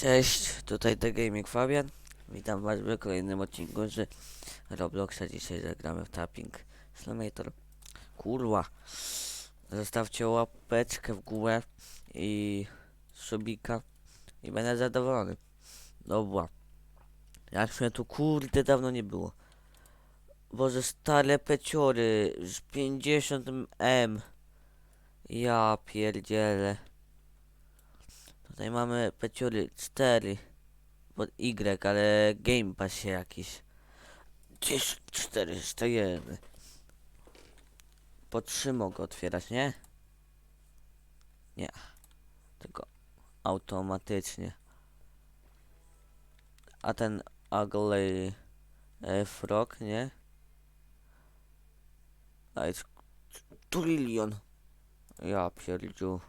Cześć, tutaj The Gaming Fabian. Witam was w kolejnym odcinku z Robloxa. Dzisiaj zagramy w Tapping Slamator. Kurwa. Zostawcie łapeczkę w górę i subika i będę zadowolony. Dobra. Jak mnie tu kurde dawno nie było. Boże, stare peciory z 50 M. Ja pierdzielę. Tutaj mamy peciory 4 pod Y, ale Game Pass jakiś. 1401. Po 3 mogę otwierać, nie? Nie. Tylko automatycznie. A ten Ugly e, Frog, nie? A jest trillion. Ja pierdziu.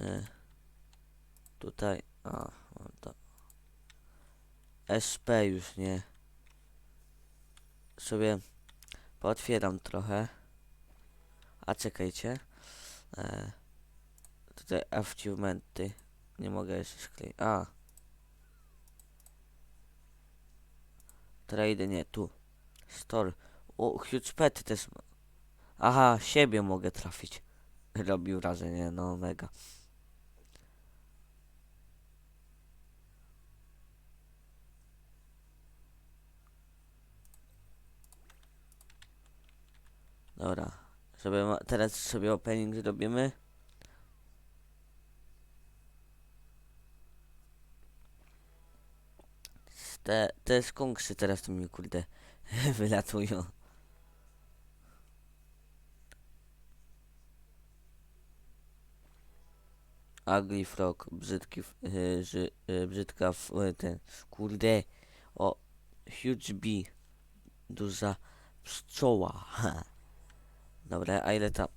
E, tutaj, a, to. SP już nie. Sobie pootwieram trochę. A czekajcie. E, tutaj achievementy. Nie mogę jeszcze skleić. A. Trade nie, tu. Store. O, huge pet też. Aha, siebie mogę trafić. Robił wrażenie, no mega. Dobra, sobie teraz sobie opening zrobimy. Te, te skunksy teraz tu mi kurde wylatują. Ugly frog, brzydki, f- y, ży, y, brzydka, f, y, ten, kurde, o, huge bee, duża pszczoła, Dobra, a ile ta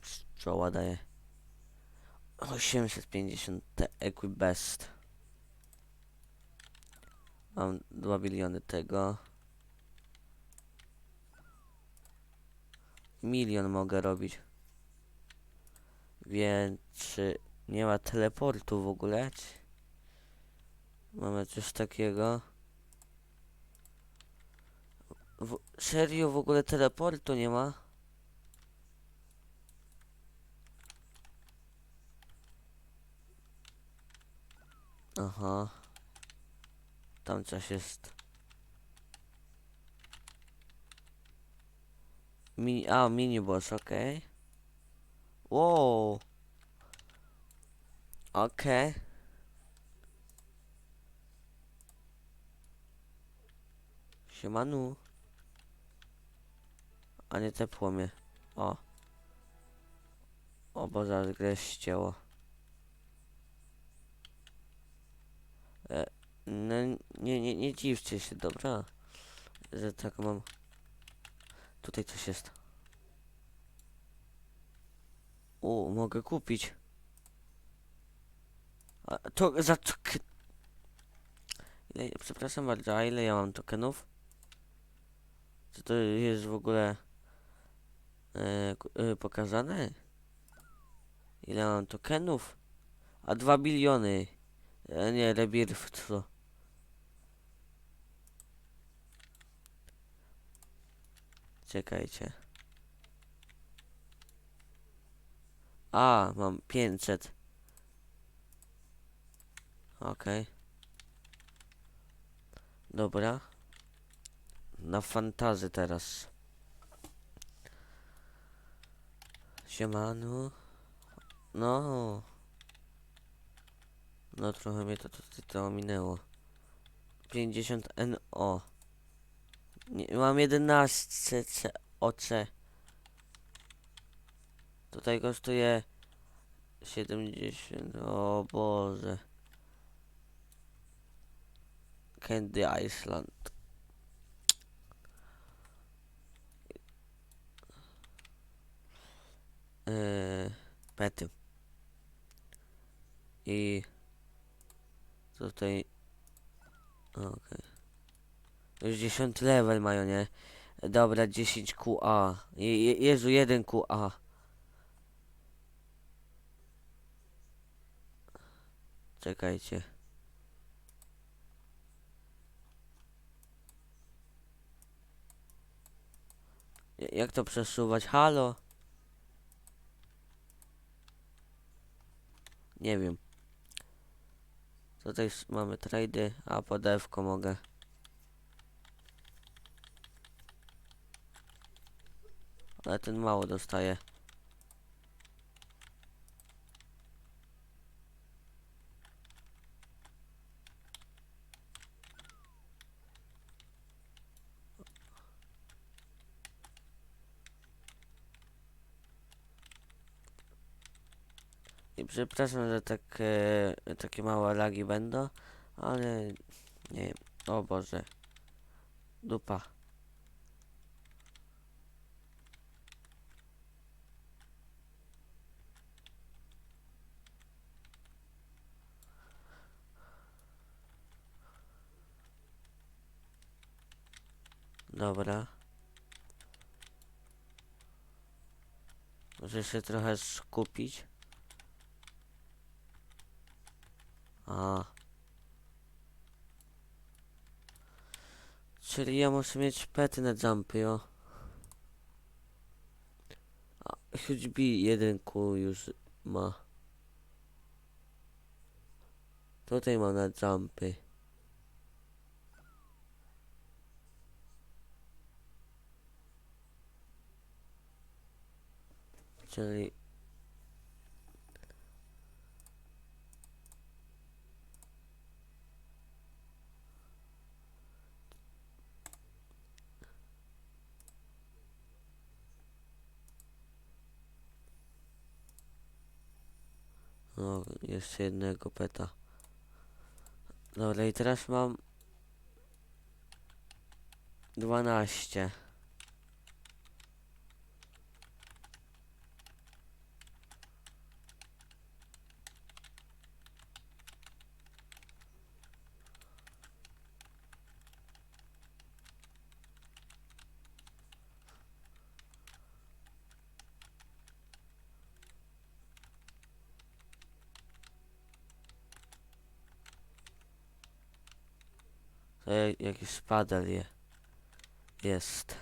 pszczoła daje? 850 te equi best. Mam 2 biliony tego. Milion mogę robić. Więc czy nie ma teleportu w ogóle? Mamy coś takiego? W, serio w ogóle teleportu nie ma? Aha. Coś jest. Mini, a, mini boss, okej. Wow. Okej. Siemanu. A nie tepło mnie. O. O, bo zaraz grę ścięło. E, no, nie, nie, nie dziwcie się, dobra? Że tak mam. Tutaj coś jest. O, mogę kupić. A, to za tok... Ile, przepraszam bardzo, a ile ja mam tokenów? Czy to jest w ogóle e, e, pokazane? Ile mam tokenów? A dwa biliony. E, nie, rebirth, co? Czekajcie. A, mam 500. Okej. Dobra. Na fantazy teraz. Siemanu. No. No trochę mnie to, to, to ominęło. 50 NO. Nie, mam 11 C OC. Tutaj kosztuje 70. O Boże. Candy Iceland. Yy, pety. I tutaj Okej. Już 10 level mają, nie? Dobra, 10 QA. Je, je, Jezu, 1 QA. Czekajcie. Ja- Jak to przesuwać? Halo? Nie wiem. Tutaj mamy trady, a podewko mogę. Ale ten mało dostaje. I przepraszam, że tak, e, takie małe lagi będą, ale nie wiem. O Boże. Dupa. Dobra. Muszę się trochę skupić. A. Czyli ja muszę mieć pety na jumpy, jo. A, choćby jeden kół już ma. Tutaj mam na jumpy. Czyli... No, jeszcze jednego peta. Dobra, i teraz mam... 12. Jakiś je. Jest.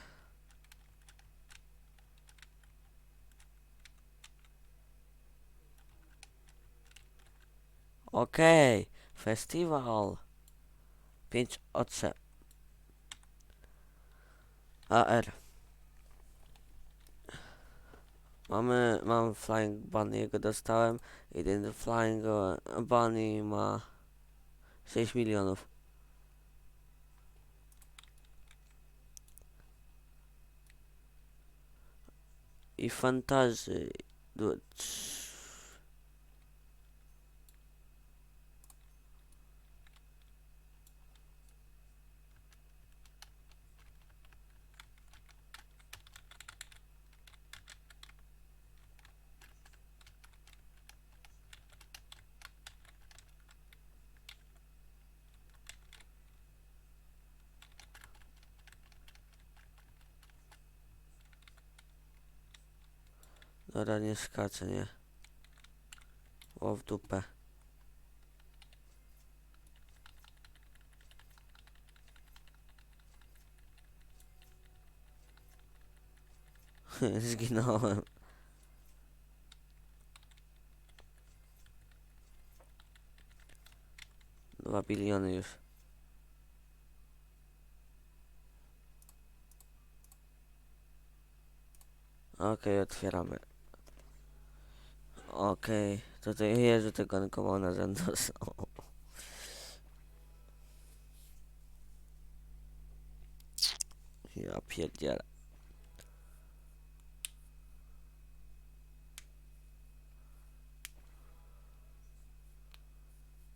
Okej, festiwal. 5 OC. AR. Mamy, mam Flying Bunny'ego dostałem i ten Flying Bunny ma 6 milionów. I fantazy. Dobra, nie skaczę, nie. O, w dupę. Zginąłem. Dwa biliony już. Okej, otwieramy. Okej, tutaj jeżdżę tego Ankomona Zendos. Ja pierdzielę.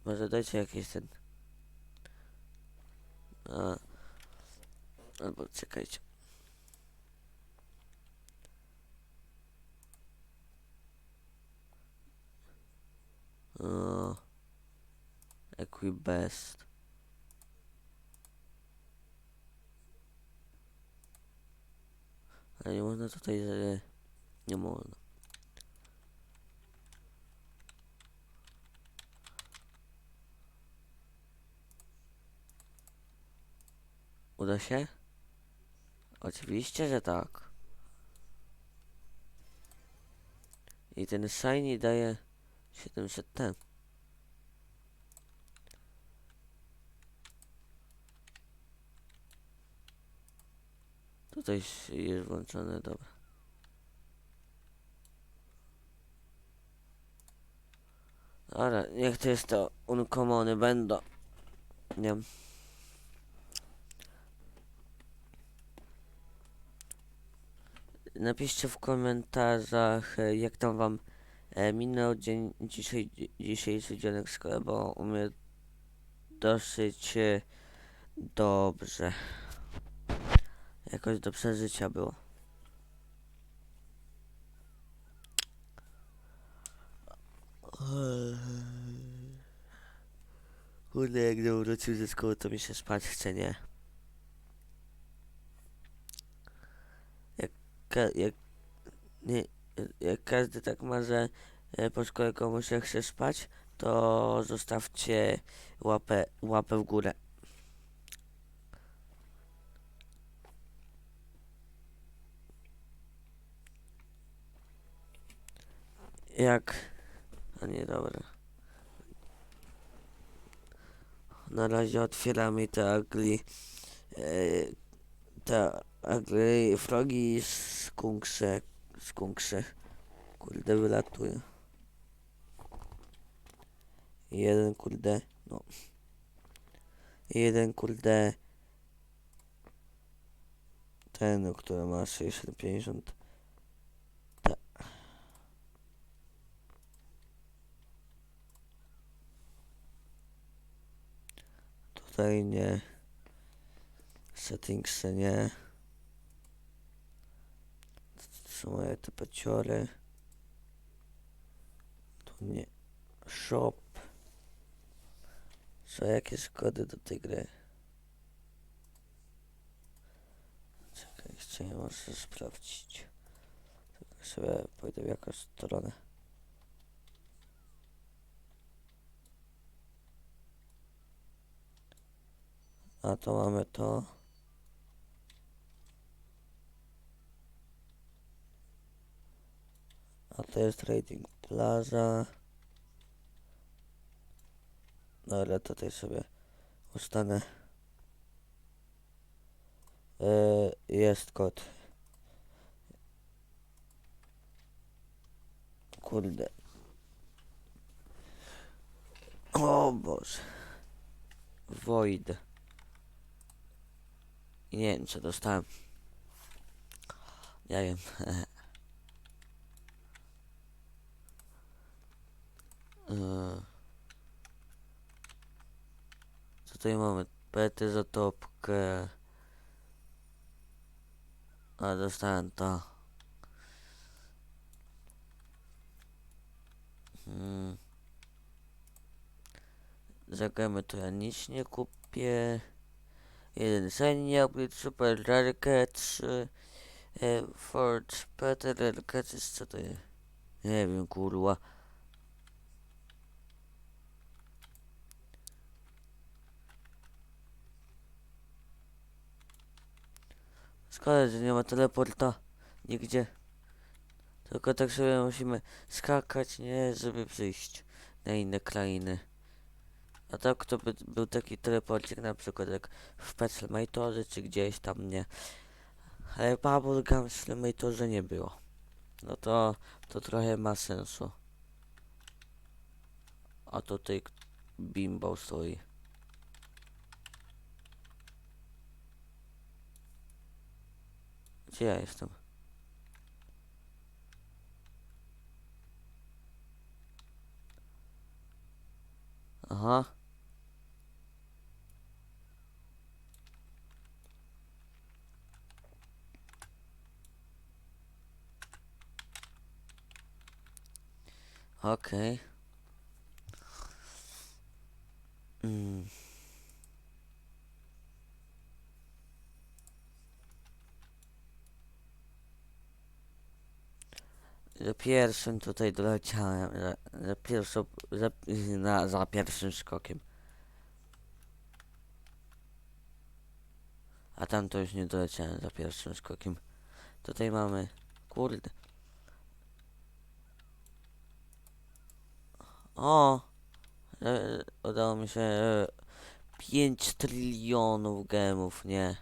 Może dajcie jakiś ten... A, albo czekajcie. request. Ale nie można tutaj, że nie można. Uda się? Oczywiście, że tak. I ten shiny daje 700 temp. Tutaj jest włączone, dobra. Ale niech to jest to uncommony będą. Nie wiem. Napiszcie w komentarzach, e, jak tam wam e, minął dzień dzisiaj, dzisiejszy dzionek szkoły, bo u mnie dosyć e, dobrze. Jakoś do przeżycia było. Kurde, jak nie wrócił ze szkoły, to mi się spać chce, nie? Jak, jak, nie, jak każdy tak ma, że e, po szkole komuś się chce spać, to zostawcie łapę, łapę w górę. Jak... A nie, dobra. Na razie otwieramy te ugly... E, te ugly frogi i skunkse... Skunkse. Kurde, wylatuje. Jeden kurde... No. Jeden kurde... Ten, który ma 650. Tutaj nie. Settings nie. To są moje te peciory. Tu nie. Shop. Co jakie skody do tej gry? Czekaj, jeszcze nie muszę sprawdzić. Tylko sobie pójdę w jakąś stronę. A to mamy to. A to jest Trading Plaza. No ale tutaj sobie ustanę. Yy, jest kod. Kurde. O Boże. Void. I nie wiem co dostałem. Nie wiem. Eee. Co tutaj mamy? Pety za topkę. A dostałem to. Hmm. Zagramy to ja nic nie kupię. Jeden Shiny Upgrade, Super Rarkę, 3 e, Forge, Peter Rarkę, co to jest? Nie wiem, kurwa. Szkoda, że nie ma teleporta nigdzie. Tylko tak sobie musimy skakać, nie, żeby przyjść na inne krainy. A tak to by był taki teleporcik na przykład jak w Petrolmatorze czy gdzieś tam, nie. Ale Bubblegum w Slematorze nie było. No to, to trochę ma sensu. A tutaj Bimbo stoi. Gdzie ja jestem? Aha. Okej. Mm. Za pierwszym tutaj doleciałem, za, za pierwszą, za, na, za pierwszym skokiem. A tam to już nie doleciałem za pierwszym skokiem. Tutaj mamy... Kurde. O! E, udało mi się... E, 5 trylionów gemów, nie.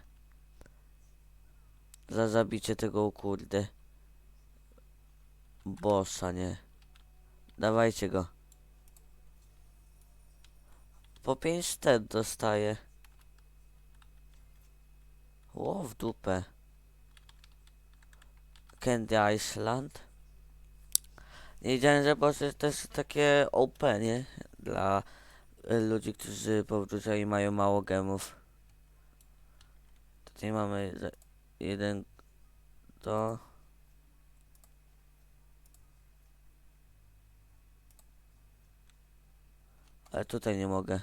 Za zabicie tego kurde. Bossa, nie. Dawajcie go. Po 5 sztet dostaję. Ło w dupę. Candy Island. Nie wiedziałem, że bossy jest takie OP, nie? Dla y, ludzi, którzy powrócili mają mało gemów. Tutaj mamy jeden to. Ale tutaj nie mogę.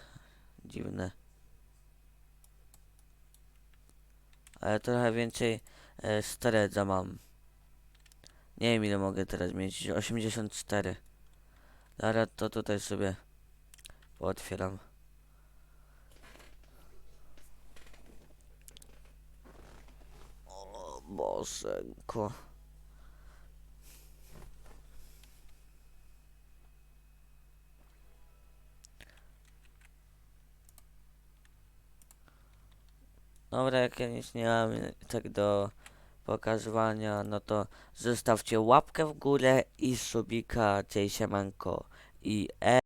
Dziwne. Ale trochę więcej e, mam. Nie wiem ile mogę teraz mieć. 84. Dobra, to tutaj sobie otwieram. O Bożenko. Dobra, jak ja nic nie mam tak do pokazywania, no to zostawcie łapkę w górę i subika, cześć siemanko. I e